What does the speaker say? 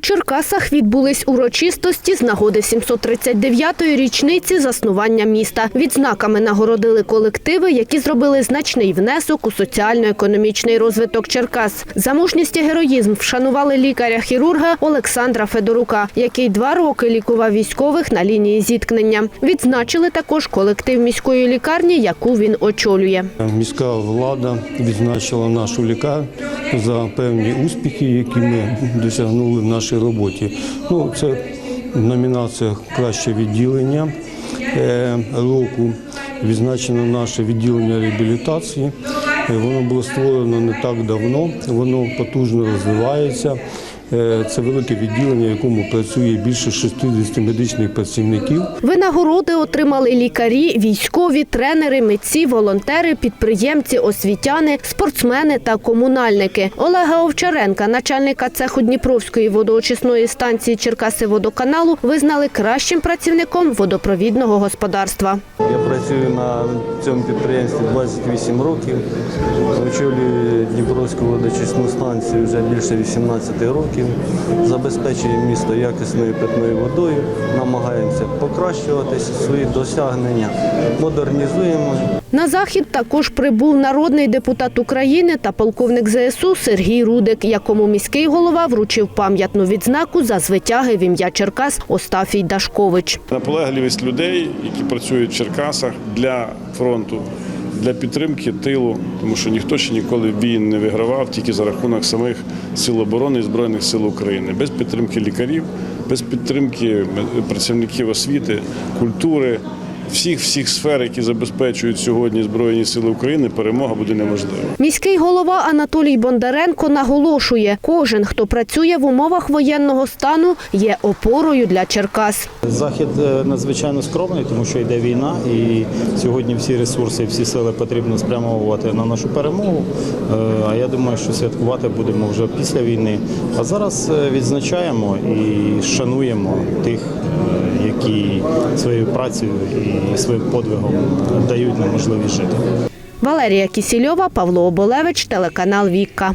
Черкасах відбулись урочистості з нагоди 739-ї річниці заснування міста. Відзнаками нагородили колективи, які зробили значний внесок у соціально-економічний розвиток Черкас. За мужність і героїзм вшанували лікаря-хірурга Олександра Федорука, який два роки лікував військових на лінії зіткнення. Відзначили також колектив міської лікарні, яку він очолює. Міська влада відзначила нашу лікарню за певні успіхи, які ми досягнули в нашій роботі. Ну, це номінація Краще відділення е, року. Відзначено наше відділення реабілітації. Е, Воно було створено не так давно, воно потужно розвивається. Е, Це велике відділення, в якому працює більше 60 медичних працівників. Винагороди отримали лікарі, військові, тренери, митці, волонтери, підприємці, освітяни, спортсмени та комунальники. Олега Овчаренка, начальника цеху Дніпровської водоочисної станції Черкаси водоканалу, визнали кращим працівником водопровідного господарства. Працюю на цьому підприємстві 28 років. Очолюю Дніпровську водочисну станцію вже більше 18 років. Забезпечуємо місто якісною питною водою, намагаємося покращувати свої досягнення, модернізуємо. На захід також прибув народний депутат України та полковник ЗСУ Сергій Рудик, якому міський голова вручив пам'ятну відзнаку за звитяги в ім'я Черкас Остафій Дашкович. наполегливість людей, які працюють в Черкасах для фронту, для підтримки тилу, тому що ніхто ще ніколи війн не вигравав тільки за рахунок самих сил оборони і збройних сил України, без підтримки лікарів, без підтримки працівників освіти, культури. Всіх всіх сфер, які забезпечують сьогодні Збройні Сили України, перемога буде неможлива. Міський голова Анатолій Бондаренко наголошує, кожен, хто працює в умовах воєнного стану, є опорою для Черкас. Захід е, надзвичайно скромний, тому що йде війна, і сьогодні всі ресурси, всі сили потрібно спрямовувати на нашу перемогу. Е, А я думаю, що святкувати будемо вже після війни. А зараз е, відзначаємо і шануємо тих, які своєю працею і своїм подвигом дають нам можливість жити. Валерія Кісільова, Павло Оболевич, телеканал Вікка.